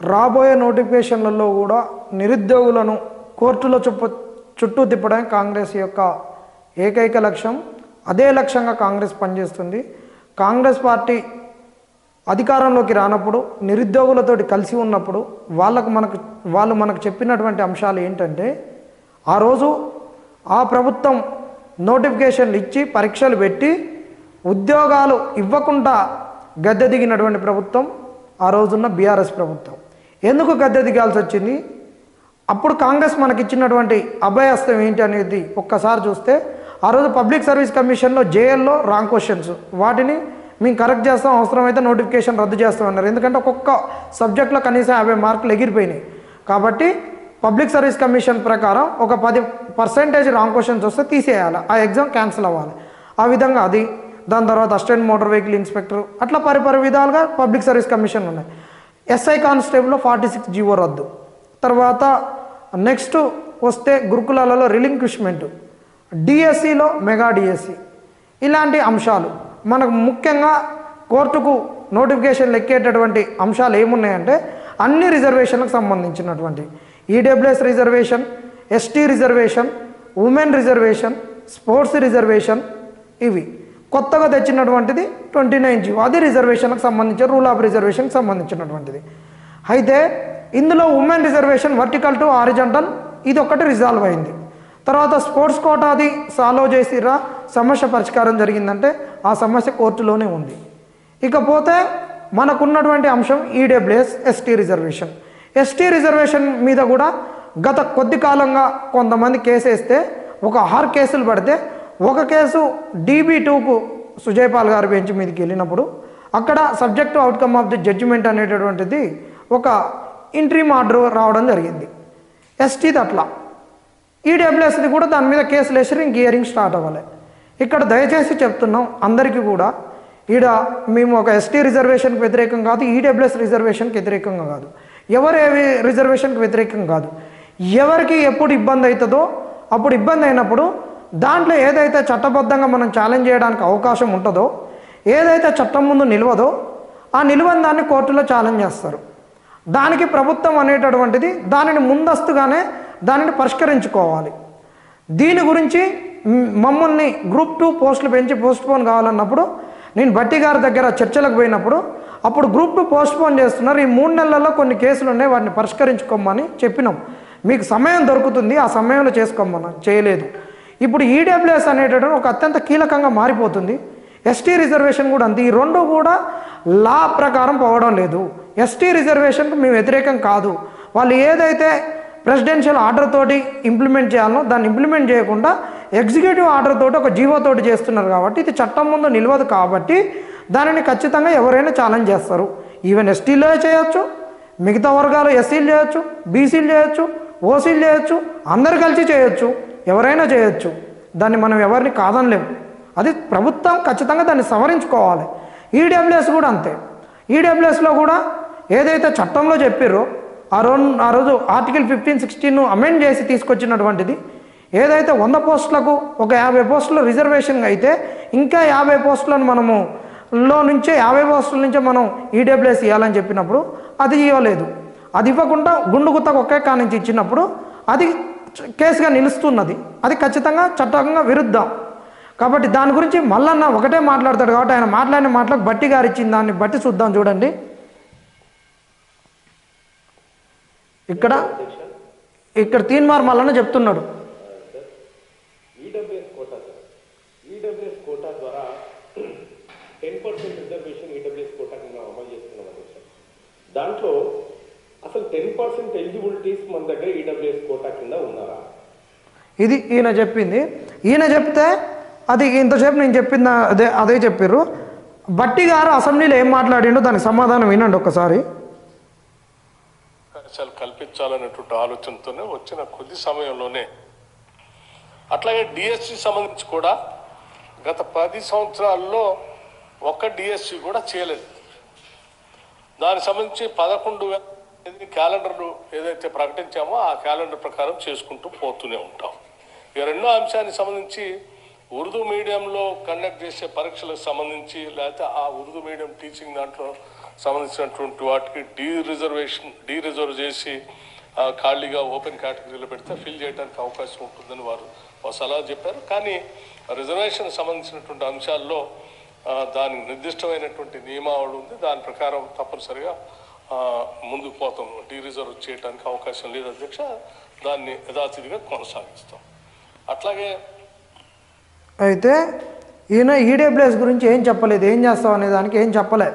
రాబోయే నోటిఫికేషన్లలో కూడా నిరుద్యోగులను కోర్టులో చుప్పు చుట్టూ తిప్పడం కాంగ్రెస్ యొక్క ఏకైక లక్ష్యం. అదే లక్ష్యంగా కాంగ్రెస్ పనిచేస్తుంది. కాంగ్రెస్ పార్టీ అధికారంలోకి రానప్పుడు నిరుద్యోగులతోటి కలిసి ఉన్నప్పుడు వాళ్ళకు మనకు వాళ్ళు మనకు చెప్పినటువంటి అంశాలు ఏంటంటే ఆ రోజు ఆ ప్రభుత్వం నోటిఫికేషన్లు ఇచ్చి పరీక్షలు పెట్టి ఉద్యోగాలు ఇవ్వకుండా గద్దె దిగినటువంటి ప్రభుత్వం ఆ రోజున్న బీఆర్ఎస్ ప్రభుత్వం. ఎందుకు గద్దె దిగాల్సి వచ్చింది? అప్పుడు కాంగ్రెస్ మనకి ఇచ్చినటువంటి అభయస్తం ఏంటి అనేది ఒక్కసారి చూస్తే ఆ రోజు పబ్లిక్ సర్వీస్ కమిషన్లో జేఎల్లో రాంగ్ క్వశ్చన్స్. వాటిని మేము కరెక్ట్ చేస్తాం అవసరమైతే నోటిఫికేషన్ రద్దు చేస్తామన్నారు. ఎందుకంటే ఒక్కొక్క సబ్జెక్ట్లో కనీసం యాభై మార్కులు ఎగిరిపోయినాయి. కాబట్టి పబ్లిక్ సర్వీస్ కమిషన్ ప్రకారం ఒక పది పర్సెంటేజ్ రాంగ్ క్వశ్చన్స్ వస్తే తీసేయాలి. ఆ ఎగ్జామ్ క్యాన్సిల్ అవ్వాలి. ఆ విధంగా అది. దాని తర్వాత అసిస్టెంట్ మోటార్ వెహికల్ ఇన్స్పెక్టర్ అట్లా పరిపరి విధాలుగా పబ్లిక్ సర్వీస్ కమిషన్ ఉన్నాయి. ఎస్ఐ కానిస్టేబుల్లో ఫార్టీ సిక్స్ జీవో రద్దు. తర్వాత నెక్స్ట్ వస్తే గురుకులాలలో రిలింక్విష్మెంట్ డిఎస్సిలో మెగా డిఎస్సి ఇలాంటి అంశాలు. మనకు ముఖ్యంగా కోర్టుకు నోటిఫికేషన్లు ఎక్కేటటువంటి అంశాలు ఏమున్నాయంటే అన్ని రిజర్వేషన్లకు సంబంధించినటువంటి. EWS reservation ST reservation women reservation sports reservation ఇవి. కొత్తగా తెచ్చినటువంటిది ట్వంటీ నైన్ జీవో. అది రిజర్వేషన్కి సంబంధించి రూల్ ఆఫ్ రిజర్వేషన్కి సంబంధించినటువంటిది. అయితే ఇందులో women reservation vertical to horizontal ఇది ఒకటి రిజాల్వ్ అయింది. తర్వాత స్పోర్ట్స్ కోటాది సాల్వ్ చేసిరా సమస్య పరిష్కారం జరిగిందంటే ఆ సమస్య కోర్టులోనే ఉంది. ఇకపోతే మనకున్నటువంటి అంశం EWS ST reservation. ST reservation మీద కూడా గత కొద్ది కాలంగా కొంతమంది కేసు వేస్తే ఒక ఆరు కేసులు పడితే ఒక కేసు డీబీ టూకు సుజయపాల్ గారు బెంచ్ మీదకి వెళ్ళినప్పుడు అక్కడ subject outcome of the judgement అనేటటువంటిది ఒక ఇంట్రీమ్ ఆర్డర్ రావడం జరిగింది. ఎస్టీది అట్లా. ఈడబ్ల్యూఎస్ది కూడా దాని మీద కేసులు వేసి ఇంక హియరింగ్ స్టార్ట్ అవ్వాలి. ఇక్కడ దయచేసి చెప్తున్నాం అందరికీ కూడా ఈడ మేము ఒక ఎస్టీ రిజర్వేషన్కి వ్యతిరేకం కాదు ఈడబ్ల్యూఎస్ రిజర్వేషన్కి వ్యతిరేకంగా కాదు. ఎవరు ఏవి రిజర్వేషన్కి వ్యతిరేకం కాదు. ఎవరికి ఎప్పుడు ఇబ్బంది అవుతుందో అప్పుడు ఇబ్బంది అయినప్పుడు దాంట్లో ఏదైతే చట్టబద్ధంగా మనం ఛాలెంజ్ చేయడానికి అవకాశం ఉంటుందో ఏదైతే చట్టం ముందు నిలవదో ఆ నిలువని దాన్ని కోర్టులో ఛాలెంజ్ చేస్తారు. దానికి ప్రభుత్వం అనేటటువంటిది దానిని ముందస్తుగానే దానిని పరిష్కరించుకోవాలి. దీని గురించి మమ్మల్ని గ్రూప్ టూ పోస్టులు పెంచి పోస్ట్పోన్ కావాలన్నప్పుడు నేను బట్టి గారి దగ్గర చర్చలకు పోయినప్పుడు అప్పుడు గ్రూప్ టూ పోస్ట్పోన్ చేస్తున్నారు. ఈ మూడు నెలల్లో కొన్ని కేసులు ఉన్నాయి వాటిని పరిష్కరించుకోమని చెప్పినాం. మీకు సమయం దొరుకుతుంది ఆ సమయంలో చేసుకోమన్నా చేయలేదు. ఇప్పుడు ఈడబ్ల్యూఎస్ అనేటటువంటి ఒక అత్యంత కీలకంగా మారిపోతుంది. ఎస్టీ రిజర్వేషన్ కూడా అంతే. ఈ రెండు కూడా లా ప్రకారం పోవడం లేదు. ఎస్టీ రిజర్వేషన్కు మేము వ్యతిరేకం కాదు. వాళ్ళు ఏదైతే ప్రెసిడెన్షియల్ ఆర్డర్ తోటి ఇంప్లిమెంట్ చేయాలనో దాన్ని ఇంప్లిమెంట్ చేయకుండా ఎగ్జిక్యూటివ్ ఆర్డర్ తోటి ఒక జీవో తోటి చేస్తున్నారు కాబట్టి ఇది చట్టం ముందు నిలవదు కాబట్టి దానిని ఖచ్చితంగా ఎవరైనా ఛాలెంజ్ చేస్తారు. ఈవెన్ ఎస్టీలో చేయొచ్చు మిగతా వర్గాలు ఎస్సీలు చేయొచ్చు బీసీలు చేయొచ్చు ఓసీలు చేయొచ్చు అందరు కలిసి చేయొచ్చు. ఎవరైనా చేయొచ్చు. దాన్ని మనం ఎవరిని కాదనలేము అది ప్రభుత్వం ఖచ్చితంగా దాన్ని సవరించుకోవాలి. ఈడబ్ల్యూఎస్ కూడా అంతే. ఈడబ్ల్యూఎస్లో కూడా ఏదైతే చట్టంలో చెప్పారో ఆ రోజు ఆ రోజు ఆర్టికల్ ఫిఫ్టీన్ సిక్స్టీన్ అమెండ్ చేసి తీసుకొచ్చినటువంటిది ఏదైతే వంద పోస్టులకు ఒక యాభై పోస్టులు రిజర్వేషన్ అయితే ఇంకా యాభై పోస్టులను మనము లో నుంచే యాభై పోస్టుల నుంచే మనం ఈడబ్ల్యూఎస్ ఇవ్వాలని చెప్పినప్పుడు అది ఇవ్వలేదు. అది ఇవ్వకుండా గుండు గుత్తకు ఒకే కా నుంచి ఇచ్చినప్పుడు అది కేసుగా నిలుస్తున్నది. అది ఖచ్చితంగా చట్టంగా విరుద్ధం. కాబట్టి దాని గురించి మల్లన్న ఒకటే మాట్లాడతాడు కాబట్టి ఆయన మాట్లాడిన మాటలకు బట్టి గారు దాన్ని బట్టి చూద్దాం చూడండి. ఇక్కడ ఇక్కడ తీన్మార్ మల్లన్న చెప్తున్నాడు. దాంట్లో అసలు టెన్ పర్సెంట్ ఎలిజిబిలిటీస్ మన దగ్గర ఈడబ్ల్యూఎస్ కోటా కింద ఉన్నారా? ఇది ఈయన చెప్పింది. ఈయన చెప్తే అది ఇంతసేపు నేను చెప్పింది అదే అదే చెప్పారు బట్టి గారు అసెంబ్లీలో ఏం మాట్లాడిండో దానికి సమాధానం వినండి ఒకసారి అవకాశాలు కల్పించాలనేటువంటి ఆలోచనతోనే వచ్చిన కొద్ది సమయంలోనే అట్లాగే డిఎస్సి సంబంధించి కూడా గత పది సంవత్సరాల్లో ఒక్క డిఎస్సి కూడా చేయలేదు. దానికి సంబంధించి పదకొండు వేల క్యాలెండర్లు ఏదైతే ప్రకటించామో ఆ క్యాలెండర్ ప్రకారం చేసుకుంటూ పోతూనే ఉంటాం. ఇక రెండో అంశానికి సంబంధించి ఉర్దూ మీడియంలో కండక్ట్ చేసే పరీక్షలకు సంబంధించి లేకపోతే ఆ ఉర్దూ మీడియం టీచింగ్ దాంట్లో సంబంధించినటువంటి వాటికి డీ రిజర్వేషన్ డీ రిజర్వ్ చేసి ఖాళీగా ఓపెన్ కేటగిరీలో పెడితే ఫిల్ చేయడానికి అవకాశం ఉంటుందని వారు ఒక సలహా చెప్పారు. కానీ రిజర్వేషన్ సంబంధించినటువంటి అంశాల్లో దానికి నిర్దిష్టమైనటువంటి నియమావళి ఉంది. దాని ప్రకారం తప్పనిసరిగా ముందుకు పోతాం డీ రిజర్వ్ చేయడానికి అవకాశం లేదు అధ్యక్ష దాన్ని యథాతిథిగా కొనసాగిస్తాం. అట్లాగే అయితే ఈయన ఈడబ్ల్యూఎస్ గురించి ఏం చెప్పలేదు ఏం చేస్తాం అనే దానికి ఏం చెప్పలే.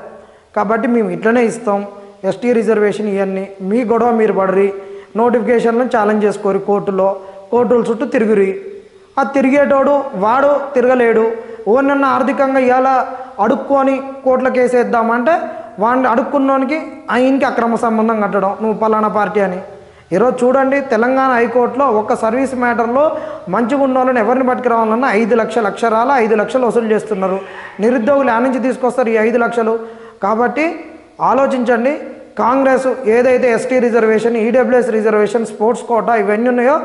కాబట్టి మేము ఇట్లనే ఇస్తాం ఎస్టీ రిజర్వేషన్ ఇవన్నీ మీ గొడవ మీరు పడరి నోటిఫికేషన్లను ఛాలెంజ్ చేసుకోరు కోర్టులో కోర్టుల చుట్టూ తిరుగురి. ఆ తిరిగేటోడు వాడు తిరగలేడు ఓనన్న ఆర్థికంగా ఇలా అడుక్కొని కోట్ల కేసు వేద్దామంటే వాడిని అడుక్కున్నోనికి ఆయనకి అక్రమ సంబంధం కట్టడం నువ్వు పలానా పార్టీ అని. ఈరోజు చూడండి తెలంగాణ హైకోర్టులో ఒక సర్వీస్ మ్యాటర్లో మంచిగా ఉన్న వాళ్ళని ఎవరిని పట్టుకురావాలన్నా ఐదు లక్షల అక్షరాల ఐదు లక్షలు వసూలు చేస్తున్నారు. నిరుద్యోగులు ఆ నుంచి తీసుకొస్తారు ఈ ఐదు లక్షలు? కాబట్టి ఆలోచించండి కాంగ్రెస్ ఏదైతే ST reservation EWS reservation sports quota ఇవన్నీ ఉన్నాయో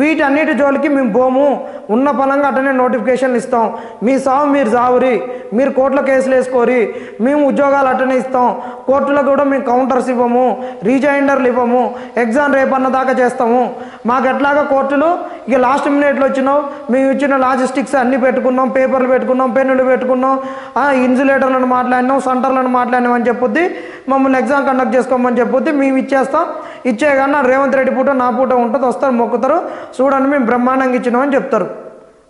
వీటన్నిటి జోలికి మేము పోము. ఉన్న పనంగా అటనే నోటిఫికేషన్లు ఇస్తాం. మీ సావు మీరు సావురి. మీరు కోర్టులో కేసులు వేసుకోరి. మేము ఉద్యోగాలు అటనే ఇస్తాం. కోర్టులో కూడా మేము కౌంటర్స్ ఇవ్వము రీజైండర్లు ఇవ్వము ఎగ్జామ్ రేపన్న దాకా చేస్తాము. మాకు ఎట్లాగా కోర్టులు ఇక లాస్ట్ మినిట్లో వచ్చినావు మేము ఇచ్చిన లాజిస్టిక్స్ అన్నీ పెట్టుకున్నాం పేపర్లు పెట్టుకున్నాం పెన్నులు పెట్టుకున్నాం ఇన్సులేటర్లను మాట్లాడినాం సెంటర్లను మాట్లాడినాం అని చెప్పొద్ది మమ్మల్ని ఎగ్జామ్ కండక్ట్ చేసుకోమని చెప్పొద్ది మేము ఇచ్చేస్తాం. ఇచ్చే కన్నా రేవంత్ రెడ్డి పూట నా పూట ఉంటుంది వస్తారు మొక్కుతారు. చూడండి మేము బ్రహ్మాండంగా ఇచ్చినామని చెప్తారు.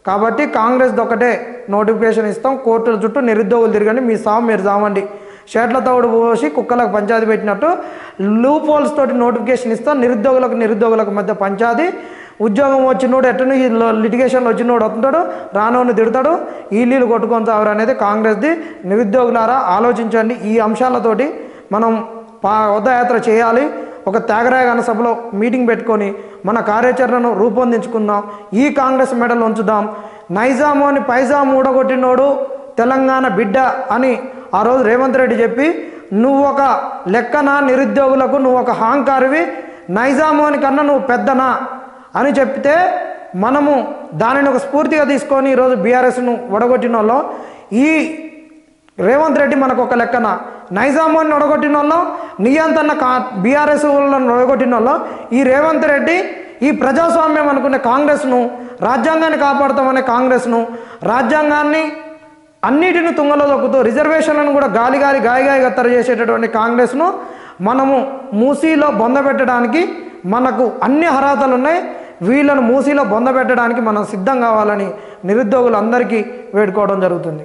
కాబట్టి కాంగ్రెస్ ఒకటే నోటిఫికేషన్ ఇస్తాం కోర్టుల చుట్టూ నిరుద్యోగులు తిరగండి మీ సామ్ మీరు సామండి షర్ట్ల తోడు పోసి కుక్కలకు పంచాది పెట్టినట్టు లూప్ హోల్స్ తోటి నోటిఫికేషన్ ఇస్తాం. నిరుద్యోగులకు నిరుద్యోగులకు మధ్య పంచాది. ఉద్యోగం వచ్చినోడు ఎట్టను ఈ లిటిగేషన్లో వచ్చినోడు వస్తుంటాడు రానోని తిడతాడు ఈ నీళ్ళు కొట్టుకొని తావరు అనేది కాంగ్రెస్ది. నిరుద్యోగులారా ఆలోచించండి. ఈ అంశాలతోటి మనం పా పదయాత్ర చేయాలి. ఒక త్యాగరాయగాన సభలో మీటింగ్ పెట్టుకొని మన కార్యాచరణను రూపొందించుకుందాం. ఈ కాంగ్రెస్ మెడల్ ఉంచుదాం. నైజాము అని పైజాము ఊడగొట్టినోడు తెలంగాణ బిడ్డ అని ఆ రోజు రేవంత్ రెడ్డి చెప్పి నువ్వు ఒక లెక్కన నిరుద్యోగులకు నువ్వు ఒక హాంకారివి నైజాము అని కన్నా నువ్వు పెద్దనా? అని చెప్తే మనము దానిని ఒక స్ఫూర్తిగా తీసుకొని ఈరోజు బీఆర్ఎస్ను ఒడగొట్టిన వాళ్ళం ఈ రేవంత్ రెడ్డి మనకు ఒక లెక్కన? నైజామాన్ని ఒడగొట్టిన వాళ్ళం నియంత్రణ కా బీఆర్ఎస్ వాళ్ళని ఒడగొట్టిన వాళ్ళం ఈ రేవంత్ రెడ్డి ఈ ప్రజాస్వామ్యం అనుకునే కాంగ్రెస్ను రాజ్యాంగాన్ని కాపాడుతామనే కాంగ్రెస్ను రాజ్యాంగాన్ని అన్నిటిని తుంగలో దొక్కుతూ రిజర్వేషన్లను కూడా గాలి గాలి గాయగాయ గత్తర చేసేటటువంటి కాంగ్రెస్ను మనము మూసీలో బొందబెట్టడానికి మనకు అన్ని అర్హతలు ఉన్నాయి. వీళ్ళను మూసీలో బొందబెట్టడానికి మనం సిద్ధం కావాలని నిరుద్యోగులందరికీ వేడుకోవడం జరుగుతుంది.